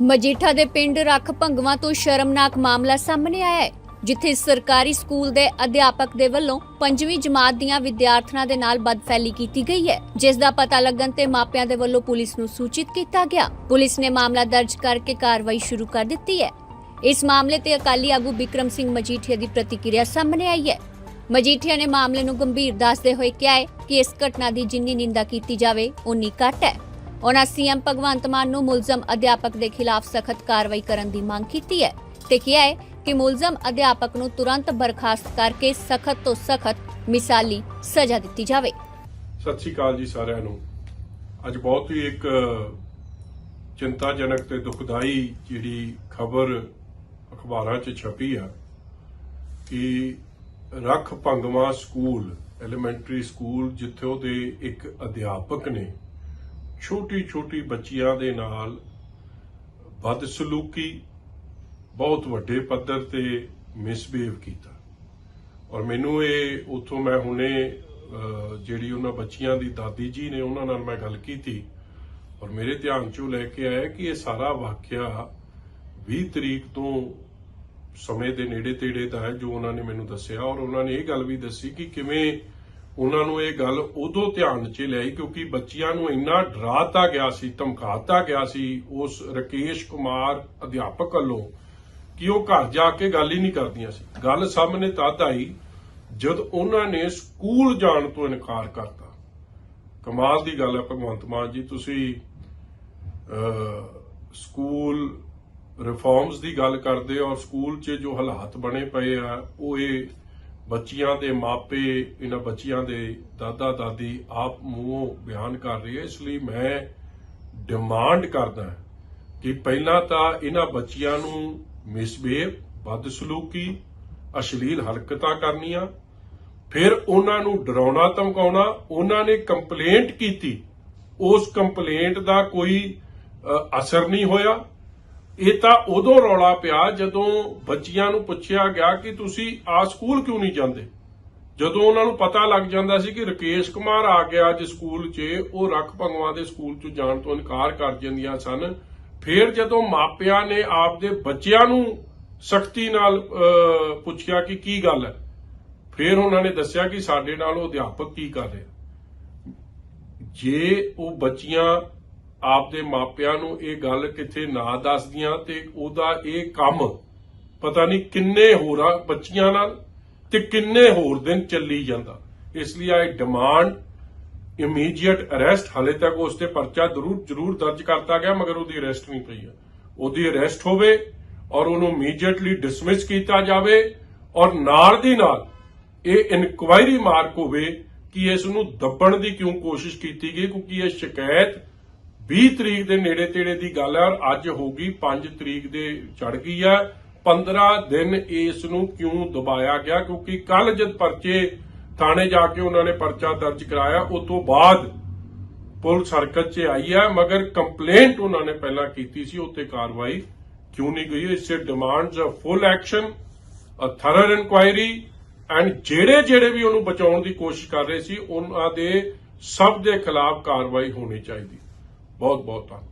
ਮਜੀਠਾ ਦੇ ਪਿੰਡ ਰੱਖ ਭੰਗਵਾ ਤੋਂ ਸ਼ਰਮਨਾਕ ਮਾਮਲਾ ਸਾਹਮਣੇ ਆਇਆ ਹੈ, ਜਿੱਥੇ ਸਰਕਾਰੀ ਸਕੂਲ ਦੇ ਅਧਿਆਪਕ ਦੇ ਵੱਲੋਂ ਪੰਜਵੀਂ ਜਮਾਤ ਦੀਆਂ ਵਿਦਿਆਰਥਣਾਂ ਦੇ ਨਾਲ ਬਦਫੈਲੀ ਕੀਤੀ ਗਈ ਹੈ, ਜਿਸ ਦਾ ਪਤਾ ਲੱਗਣ ਤੇ ਮਾਪਿਆਂ ਦੇ ਵੱਲੋਂ ਪੁਲਿਸ ਨੂੰ ਸੂਚਿਤ ਕੀਤਾ ਗਿਆ। ਪੁਲਿਸ ਨੇ ਮਾਮਲਾ ਦਰਜ ਕਰਕੇ ਕਾਰਵਾਈ ਸ਼ੁਰੂ ਕਰ ਦਿੱਤੀ ਹੈ। ਇਸ ਮਾਮਲੇ ਤੇ ਅਕਾਲੀ ਆਗੂ ਵਿਕਰਮ ਸਿੰਘ ਮਜੀਠੀਆ ਦੀ ਪ੍ਰਤੀਕਿਰਿਆ ਸਾਹਮਣੇ ਆਈ ਹੈ। ਮਜੀਠੀਆ ਨੇ ਮਾਮਲੇ ਨੂੰ ਗੰਭੀਰ ਦੱਸਦੇ ਹੋਏ ਕਿਹਾ ਹੈ ਕਿ ਇਸ ਘਟਨਾ ਦੀ ਜਿੰਨੀ ਨਿੰਦਾ ਕੀਤੀ ਜਾਵੇ ਉਨੀ ਘੱਟ ਹੈ। ਉਹਨਾਂ ਸੀਐਮ ਭਗਵੰਤ ਮਾਨ ਨੂੰ ਮੁਲਜ਼ਮ ਅਧਿਆਪਕ ਦੇ ਖਿਲਾਫ ਸਖਤ ਕਾਰਵਾਈ ਕਰਨ ਦੀ ਮੰਗ ਕੀਤੀ ਹੈ। ਤੇ ਕਿਹਾ ਹੈ ਕਿ ਮੁਲਜ਼ਮ ਅਧਿਆਪਕ ਨੂੰ ਤੁਰੰਤ ਬਰਖਾਸਤ ਕਰਕੇ ਸਖਤ ਤੋਂ ਸਖਤ ਮਿਸਾਲੀ ਸਜ਼ਾ ਦਿੱਤੀ ਜਾਵੇ। ਸਤਿ ਸ਼੍ਰੀ ਅਕਾਲ ਜੀ ਸਾਰਿਆਂ ਨੂੰ। ਅੱਜ ਬਹੁਤ ਹੀ ਇੱਕ ਚਿੰਤਾਜਨਕ ਤੇ ਦੁਖਦਾਈ ਜਿਹੜੀ ਖਬਰ ਅਖਬਾਰਾਂ 'ਚ ਛਪੀ ਆ ਕਿ ਰੱਖ ਭੰਗਵਾ ਸਕੂਲ ਐਲੀਮੈਂਟਰੀ ਸਕੂਲ, ਜਿੱਥੇ ਉਹਦੇ ਇੱਕ ਅਧਿਆਪਕ ਨੇ ਛੋਟੀ ਛੋਟੀ ਬੱਚੀਆਂ ਦੇ ਨਾਲ ਬਦਸਲੂਕੀ ਬਹੁਤ ਵੱਡੇ ਪੱਧਰ ਤੇ ਮਿਸਬੀਹੇਵ ਕੀਤਾ। ਔਰ ਮੈਨੂੰ ਇਹ ਉਥੋਂ ਮੈਂ ਹੁਣੇ ਜਿਹੜੀ ਉਹਨਾਂ ਬੱਚੀਆਂ ਦੀ ਦਾਦੀ ਜੀ ਨੇ ਉਹਨਾਂ ਨਾਲ ਮੈਂ ਗੱਲ ਕੀਤੀ ਔਰ ਮੇਰੇ ਧਿਆਨ 'ਚੋਂ ਲੈ ਕੇ ਆਇਆ ਕਿ ਇਹ ਸਾਰਾ ਵਾਕਿਆ 20 ਤਰੀਕ ਤੋਂ ਸਮੇਂ ਦੇ ਨੇੜੇ ਤੇੜੇ ਦਾ ਹੈ ਜੋ ਉਹਨਾਂ ਨੇ ਮੈਨੂੰ ਦੱਸਿਆ। ਔਰ ਉਹਨਾਂ ਨੇ ਇਹ ਗੱਲ ਵੀ ਦੱਸੀ ਕਿ ਕਿਵੇਂ ਉਹਨਾਂ ਨੂੰ ਇਹ ਗੱਲ ਉਦੋਂ ਧਿਆਨ 'ਚ ਲਿਆਈ ਕਿਉਂਕਿ ਬੱਚਿਆਂ ਨੂੰ ਇੰਨਾ ਡਰਾਤਾ ਗਿਆ ਸੀ ਧਮਕਾਤਾ ਗਿਆ ਸੀ ਉਸ ਰਕੇਸ਼ ਕੁਮਾਰ ਅਧਿਆਪਕ ਵੱਲੋਂ ਕਿ ਉਹ ਘਰ ਜਾ ਕੇ ਗੱਲ ਹੀ ਨਹੀਂ ਕਰਦੀਆਂ ਸੀ। ਗੱਲ ਸਾਹਮਣੇ ਤਦ ਆਈ ਜਦ ਉਹਨਾਂ ਨੇ ਸਕੂਲ ਜਾਣ ਤੋਂ ਇਨਕਾਰ ਕਰਤਾ। ਕਮਾਲ ਦੀ ਗੱਲ ਹੈ ਭਗਵੰਤ ਮਾਨ ਜੀ ਤੁਸੀਂ ਅਹ, ਸਕੂਲ ਰਿਫਾਰਮਸ ਦੀ ਗੱਲ ਕਰਦੇ ਹੋ ਔਰ ਸਕੂਲ 'ਚ ਜੋ ਹਾਲਾਤ ਬਣੇ ਪਏ ਆ ਉਹ ਇਹ ਬੱਚੀਆਂ ਦੇ ਮਾਪੇ, ਇਹਨਾਂ ਬੱਚੀਆਂ ਦੇ ਦਾਦਾ, ਦਾਦੀ ਆਪ ਮੂੰਹੋਂ ਬਿਆਨ ਕਰ ਰਹੀ ਹੈ। ਇਸ ਲਈ ਮੈਂ ਡਿਮਾਂਡ ਕਰਦਾ ਕਿ ਪਹਿਲਾਂ ਤਾਂ ਇਹਨਾਂ ਬੱਚੀਆਂ ਨੂੰ ਮਿਸਬੀਹੇਵ, ਬਦਸਲੂਕੀ, ਅਸ਼ਲੀਲ ਹਰਕਤਾਂ ਕਰਨੀਆਂ, ਫਿਰ ਉਹਨਾਂ ਨੂੰ ਡਰਾਉਣਾ, ਧਮਕਾਉਣਾ, ਉਹਨਾਂ ਨੇ ਕੰਪਲੇਂਟ ਕੀਤੀ, ਉਸ ਕੰਪਲੇਂਟ ਦਾ ਕੋਈ ਅਸਰ ਨਹੀਂ ਹੋਇਆ। ਇਹ ਤਾਂ ਉਦੋਂ ਰੌਲਾ ਪਿਆ ਜਦੋਂ ਬੱਚੀਆਂ ਨੂੰ ਪੁੱਛਿਆ ਗਿਆ ਕਿ ਤੁਸੀਂ ਆ ਸਕੂਲ ਕਿਉਂ ਨਹੀਂ ਜਾਂਦੇ? ਜਦੋਂ ਉਹਨਾਂ ਨੂੰ ਪਤਾ ਲੱਗ ਜਾਂਦਾ ਸੀ ਕਿ ਰਕੇਸ਼ ਕੁਮਾਰ ਆ ਗਿਆ ਅੱਜ ਸਕੂਲ 'ਚ ਉਹ ਰੱਖ ਭੰਗਵਾ ਦੇ ਸਕੂਲ 'ਚ ਜਾਣ ਤੋਂ ਇਨਕਾਰ ਕਰ ਜਾਂਦੀਆਂ ਸਨ। ਫਿਰ ਜਦੋਂ ਮਾਪਿਆਂ ਨੇ ਆਪਦੇ ਬੱਚਿਆਂ ਨੂੰ ਸਖਤੀ ਨਾਲ ਅਹ, ਪੁੱਛਿਆ ਕਿ ਕੀ ਗੱਲ ਹੈ ਫਿਰ ਉਹਨਾਂ ਨੇ ਦੱਸਿਆ ਕਿ ਸਾਡੇ ਨਾਲ ਉਹ ਅਧਿਆਪਕ ਕੀ ਕਰ ਰਿਹਾ। ਜੇ ਉਹ ਬੱਚੀਆਂ ਆਪਦੇ ਮਾਪਿਆਂ ਨੂੰ ਇਹ ਗੱਲ ਕਿਥੇ ਨਾ ਦੱਸਦੀਆਂ ਤੇ ਉਹਦਾ ਇਹ ਕੰਮ ਪਤਾ ਨਹੀਂ ਕਿੰਨੇ ਹੋਰਾਂ ਬੱਚੀਆਂ ਨਾਲ ਤੇ ਕਿੰਨੇ ਹੋਰ ਦਿਨ ਚੱਲੀ ਜਾਂਦਾ। ਇਸ ਲਈ ਆਈ ਡਿਮਾਂਡ ਇਮੀਡੀਏਟ ਅਰੈਸਟ ਹਾਲੇ ਤੱਕ ਉਸ ਤੇ ਪਰਚਾ ਜ਼ਰੂਰ ਜ਼ਰੂਰ ਦਰਜ ਕਰਤਾ ਗਿਆ, ਮਗਰ ਉਹਦੀ ਅਰੈਸਟ ਨਹੀਂ ਪਈ ਹੈ। ਉਹਦੀ ਅਰੈਸਟ ਹੋਵੇ ਔਰ ਉਹਨੂੰ ਇਮੀਡੀਏਟਲੀ ਡਿਸਮਿਸ ਕੀਤਾ ਜਾਵੇ ਔਰ ਨਾਲ ਦੀ ਨਾਲ ਇਹ ਇਨਕੁਆਇਰੀ ਮਾਰਕ ਹੋਵੇ ਕਿ ਇਸ ਨੂੰ ਦੱਬਣ ਦੀ ਕਿਉਂ ਕੋਸ਼ਿਸ਼ ਕੀਤੀ ਗਈ, ਕਿਉਂਕਿ ਇਹ ਸ਼ਿਕਾਇਤ 20 ਤਰੀਕ ਦੇ ਨੇੜੇ ਤੇੜੇ ਦੀ ਗੱਲ ਹੈ ਔਰ ਅੱਜ ਹੋ ਗਈ 5 ਤਰੀਕ ਦੇ ਚੜ ਗਈ ਹੈ। 15 ਦਿਨ ਇਸ ਨੂੰ ਕਿਉਂ ਦਬਾਇਆ ਗਿਆ? ਕਿਉਂਕਿ ਕੱਲ ਜਦ ਪਰਚੇ ਥਾਣੇ ਜਾ ਕੇ ਉਹਨਾਂ ਨੇ ਪਰਚਾ ਦਰਜ ਕਰਾਇਆ, ਉਸ ਤੋਂ ਬਾਅਦ ਪੁਲਿਸ ਹਰਕਤ 'ਚ ਆਈ ਹੈ, ਮਗਰ ਕੰਪਲੇਂਟ ਉਹਨਾਂ ਨੇ ਪਹਿਲਾਂ ਕੀਤੀ ਸੀ, ਉੱਤੇ ਕਾਰਵਾਈ ਕਿਉਂ ਨਹੀਂ ਗਈ? ਇਸੇ demands uh full action uh thorough inquiry and ਜਿਹੜੇ ਜਿਹੜੇ ਵੀ ਉਹਨੂੰ ਬਚਾਉਣ ਦੀ ਕੋਸ਼ਿਸ਼ ਕਰ ਰਹੇ ਸੀ, ਉਹਨਾਂ ਦੇ ਸਭ ਦੇ ਖਿਲਾਫ ਕਾਰਵਾਈ ਹੋਣੀ ਚਾਹੀਦੀ। ਬਹੁਤ ਬਹੁਤ ਧੰਨਵਾਦ